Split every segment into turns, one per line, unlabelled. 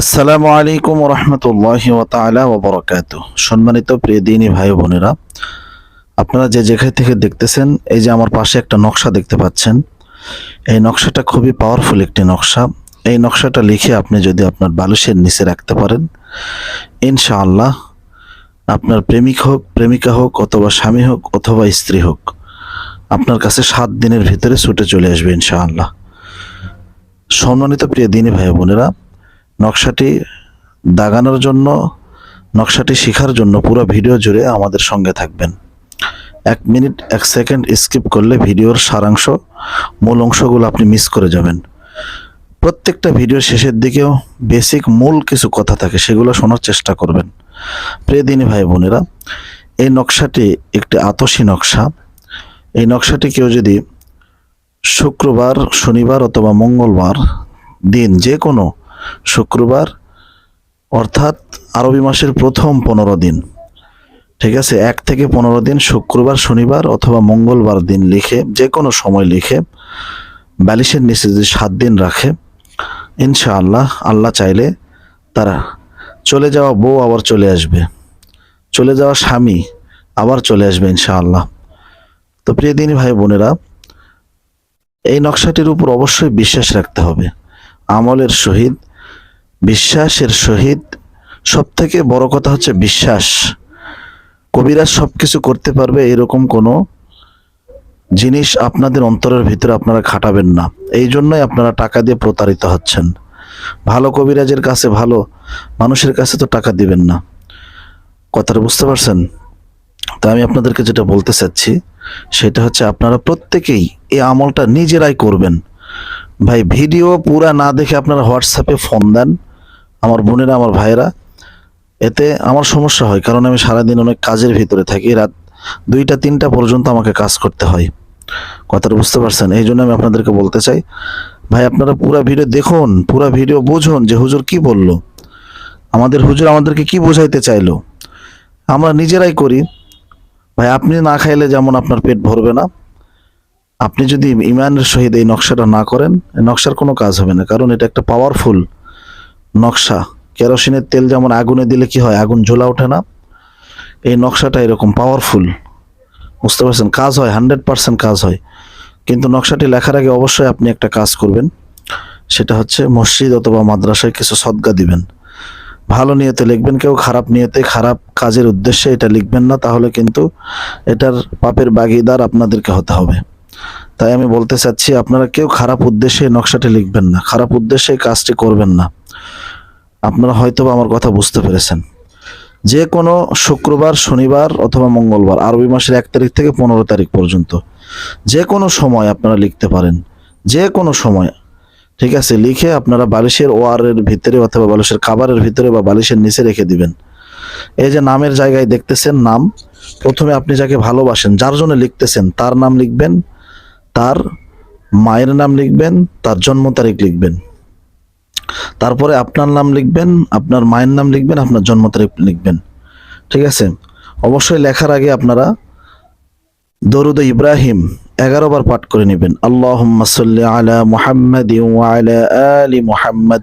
আসসালামু আলাইকুম রহমতুল্লাহ তালা ওবরাকাত সম্মানিত প্রিয় দিনী ভাই বোনেরা, আপনারা যে যেখান থেকে দেখতেছেন, এই যে আমার পাশে একটা নকশা দেখতে পাচ্ছেন। এই নকশাটা খুবই পাওয়ারফুল একটি নকশা। এই নকশাটা লিখে আপনি যদি আপনার বালিশের নিচে রাখতে পারেন, ইনশাআল্লাহ আপনার প্রেমিক হোক, প্রেমিকা হোক, অথবা স্বামী হোক, অথবা স্ত্রী হোক, আপনার কাছে সাত দিনের ভিতরে ছুটে চলে আসবে ইনশাআল্লাহ। সম্মানিত প্রিয় দিনী ভাই বোনেরা নকশাটি দাগানোর জন্য, নকশাটি শেখার জন্য পুরো ভিডিও জুড়ে আমাদের সঙ্গে থাকবেন। এক মিনিট, এক সেকেন্ড স্কিপ করলে ভিডিওর সারাংশ, মূল অংশগুলো আপনি মিস করে যাবেন। প্রত্যেকটা ভিডিও শেষের দিকেও বেসিক মূল কিছু কথা থাকে, সেগুলো শোনার চেষ্টা করবেন। প্রিয় দিনী ভাই বোনেরা, এই নকশাটি একটি আতসী নকশা। এই নকশাটি কেউ যদি শুক্রবার, শনিবার অথবা মঙ্গলবার দিন যে কোনো শুক্রবার, অর্থাৎ আরবি মাসের প্রথম পনেরো দিন। ঠিক আছে, এক থেকে পনেরো দিন শুক্রবার, শনিবার অথবা মঙ্গলবার দিন লিখে, যে কোনো সময় লিখে বালিশের নিচে যদি সাত দিন রাখে, ইনশাআল্লাহ, আল্লাহ চাইলে তারা চলে যাওয়া বউ আবার চলে আসবে। চলে যাওয়া স্বামী আবার চলে আসবে ইনশাআল্লাহ। তো প্রিয় দিনী ভাই বোনেরা, এই নকশাটির উপর অবশ্যই বিশ্বাস রাখতে হবে। আমলের সহিত বিশ্বাসের সহিত সব থেকে বড় কথা হচ্ছে বিশ্বাস। কবিরাজ সব কিছু করতে পারবে এরকম কোনো জিনিস আপনাদের অন্তরের ভিতরে আপনারা খাটাবেন না। এই জন্যই আপনারা টাকা দিয়ে প্রতারিত হচ্ছেন। ভালো কবিরাজের কাছে ভালো মানুষের কাছে তো টাকা দিবেন না। কথাটা বুঝতে পারছেন? তা আমি আপনাদেরকে যেটা বলতে চাচ্ছি, সেটা হচ্ছে আপনারা প্রত্যেকেই এই আমলটা নিজেরাই করবেন। ভাই, ভিডিও পুরা না দেখে আপনারা হোয়াটসঅ্যাপে ফোন দেন আমার বোনেরা, আমার ভাইয়েরা, এতে আমার সমস্যা হয়। কারণ আমি সারাদিন অনেক কাজের ভিতরে থাকি, রাত দুইটা, তিনটা পর্যন্ত আমাকে কাজ করতে হয়। কথাটা বুঝতে পারছেন? এই জন্য আমি আপনাদেরকে বলতে চাই, ভাই, আপনারা পুরা ভিডিও দেখুন, পুরা ভিডিও বুঝুন যে হুজুর কি বলল। আমাদের হুজুর আমাদেরকে কি বোঝাইতে চাইলো? আমরা নিজেরাই করি। ভাই, আপনি না খাইলে যেমন আপনার পেট ভরবে না। আপনি যদি ইমানের সহিত এই নকশাটা না করেন নকশার কোনো কাজ হবে না। কারণ এটা একটা পাওয়ারফুল নকশা। কেরোসিনের তেল যেমন আগুনে দিলে কি হয়, আগুন ঝোলা ওঠে না, এই নকশাটা এরকম পাওয়ারফুল বুঝতে পারছেন? কাজ হয় হান্ড্রেড পার্সেন্ট কাজ হয়। কিন্তু নকশাটি লেখার আগে অবশ্যই আপনি একটা কাজ করবেন। সেটা হচ্ছে মসজিদ অথবা মাদ্রাসায় কিছু সদ্গা দিবেন। ভালো নিয়তে লিখবেন কেউ, খারাপ নিয়তে, খারাপ কাজের উদ্দেশ্যে এটা লিখবেন না, তাহলে কিন্তু এটার পাপের বাগিদার আপনাদেরকে হতে হবে। তাই আমি বলতে চাচ্ছি, আপনারা কেউ খারাপ উদ্দেশ্যে নকশাটি লিখবেন না, খারাপ উদ্দেশ্যে কাজটি করবেন না। আপনারা হয়তো আমার কথা বুঝতে পেরেছেন। যে কোনো শুক্রবার, শনিবার অথবা মঙ্গলবার, আরবি মাসের এক তারিখ থেকে পনেরো তারিখ পর্যন্ত যে কোনো সময় আপনারা লিখতে পারেন। যে কোনো সময়, ঠিক আছে, লিখে আপনারা বালিশের ওয়ারের ভিতরে অথবা বালিশের খাবারের ভিতরে বা বালিশের নিচে রেখে দিবেন। এই যে নামের জায়গায় দেখতেছেন নাম, প্রথমে আপনি যাকে ভালোবাসেন, যার জন্য লিখতেছেন, তার নাম লিখবেন, তার মায়ের নাম লিখবেন, তার জন্ম তারিখ লিখবেন। তারপরে আপনার নাম লিখবেন, আপনার মায়ের নাম লিখবেন, আপনার জন্ম তারিখ লিখবেন। ঠিক আছে? অবশ্যই লেখার আগে আপনারা দরুদ ইব্রাহিম এগারো বার পাঠ করে নেবেন। আল্লাহ আলা মুহাম্মদ আলা আলি মুহাম্মদ।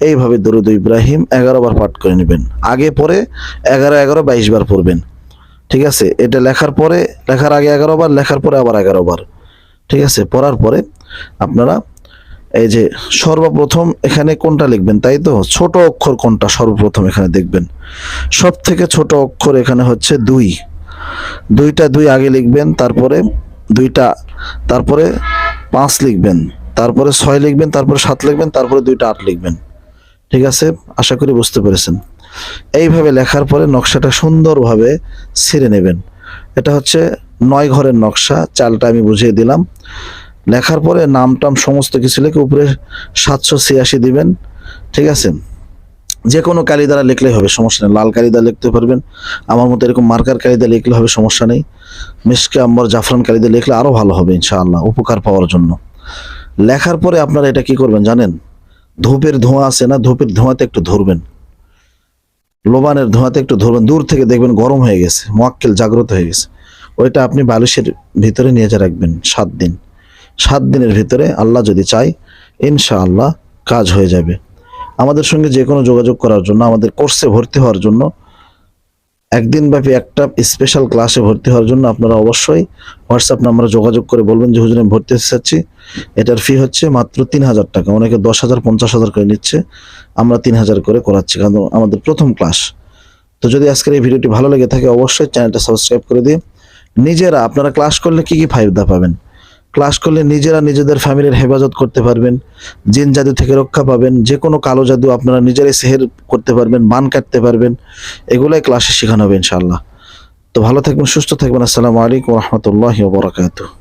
এইভাবে দরুদ ইব্রাহিম এগারো বার পাঠ করে নেবেন। আগে পরে এগারো এগারো, বাইশ বার পড়বেন। ঠিক আছে? এটা লেখার পরে, লেখার আগে এগারো বার, লেখার পরে আবার এগারো বার। ঠিক আছে? পড়ার পরে আপনারা এই যে সর্বপ্রথম এখানে কোনটা লিখবেন তাই তো? ছোট অক্ষর কোনটা সর্বপ্রথম এখানে দেখবেন। সব থেকে ছোট অক্ষর এখানে হচ্ছে দুই। দুইটা দুই আগে লিখবেন, তারপরে দুইটা, তারপরে পাঁচ লিখবেন। তারপরে ছয় লিখবেন, তারপরে সাত লিখবেন, তারপরে দুইটা আট লিখবেন। ঠিক আছে? আশা করি বুঝতে পেরেছেন। এইভাবে লেখার পরে নকশাটা সুন্দরভাবে ছিঁড়ে নেবেন। এটা হচ্ছে নয় ঘরের নকশা, চালটা আমি বুঝিয়ে দিলাম। লেখার পরে নাম টাম সমস্ত কিছু লিখে উপরে সাতশো ছিয়াশি দিবেন। ঠিক আছে? যে কোনো কালি দ্বারা লিখলেই হবে, সমস্যা নেই। লাল কালি দ্বারা লিখতে পারবেন। আমার মতো এরকম মার্কার কালি দিয়ে লিখলে হবে সমস্যা নেই। মিসকে আম্বর জাফরান কালি লিখলে আরও ভালো হবে ইনশাআল্লাহ, উপকার পাওয়ার জন্য। লেখার পরে আপনারা এটা কি করবেন জানেন? ধূপের ধোঁয়া আছে না? ধূপের ধোঁয়াতে একটু ধরবেন। লোবানের ধোঁয়াতে একটু ধরবেন। দূর থেকে দেখবেন গরম হয়ে গেছে, মোয়াক্কেল জাগ্রত হয়ে গেছে। ওইটা আপনি বালিশের ভিতরে নিয়ে যা রাখবেন সাত দিন। সাত দিনের ভিতরে আল্লাহ যদি চায়, ইনশাআল্লাহ কাজ হয়ে যাবে। আমাদের সঙ্গে যে কোনো যোগাযোগ করার জন্য, আমাদের কোর্সে ভর্তি হওয়ার জন্য একদিন ব্যাপী একটা স্পেশাল ক্লাসে ভর্তি হওয়ার জন্য আপনারা অবশ্যই হোয়াটসঅ্যাপ নাম্বারে যোগাযোগ করে বলবেন যে, হুজুর ভর্তি হতে চাচ্ছি। এটার ফি হচ্ছে মাত্র তিন হাজার টাকা। অনেকে দশ হাজার, পঞ্চাশ হাজার করে নিচ্ছে। আমরা তিন হাজার করে করাচ্ছি, কারণ আমাদের প্রথম ক্লাস তো যদি আজকের এই ভিডিওটি ভালো লেগে থাকে, অবশ্যই চ্যানেলটা সাবস্ক্রাইব করে দিয়ে নিজেরা আপনারা ক্লাস করলে কি কি ফায়দা পাবেন? ক্লাস করলে নিজেরা নিজেদের ফ্যামিলির হেফাজত করতে পারবেন, জিন জাদু থেকে রক্ষা পাবেন যে কোনো কালো জাদু আপনারা নিজেরাই সেহের করতে পারবেন, মান কাটতে পারবেন, এগুলাই ক্লাসে শেখানো হবে ইনশাল্লাহ তো ভালো থাকবেন, সুস্থ থাকবেন, আসসালামু আলাইকুম রহমতুল্লাহ বরাকাতুহ।